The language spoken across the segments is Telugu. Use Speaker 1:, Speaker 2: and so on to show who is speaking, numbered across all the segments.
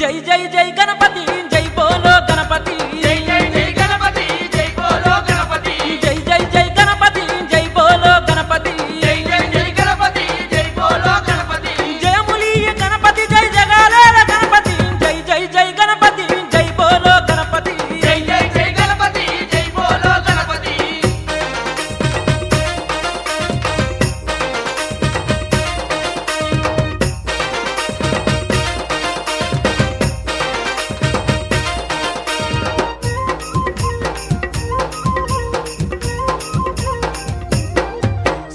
Speaker 1: జై జై
Speaker 2: జై గణపతి జై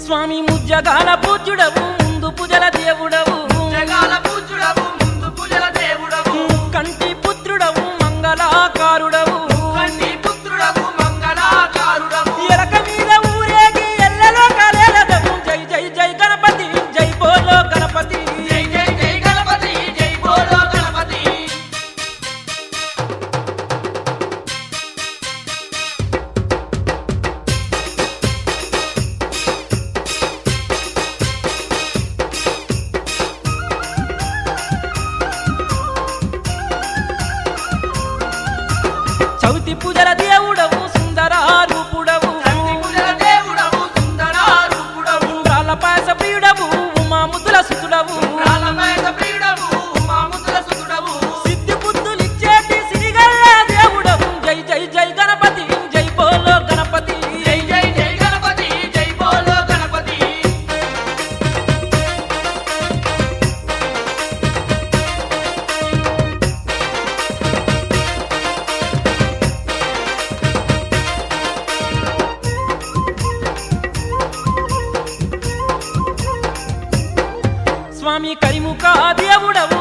Speaker 1: స్వామి ముజ్జగాల పూజ్యుడవు ముందు పూజల దేవుడవు.
Speaker 2: పూజల దేవుడవు.
Speaker 1: కంటి పుత్రుడవు
Speaker 2: మంగళ
Speaker 1: చవితి పూజల దేవుడవు
Speaker 2: సుందర రూపుడవు దేవుడవు సుందర
Speaker 1: రూపుడవు రాళ్ళ పాయస ప్రియుడవు ఉమాముద్దుల సుతుడవు. స్వామి కైముఖా దేవుడవు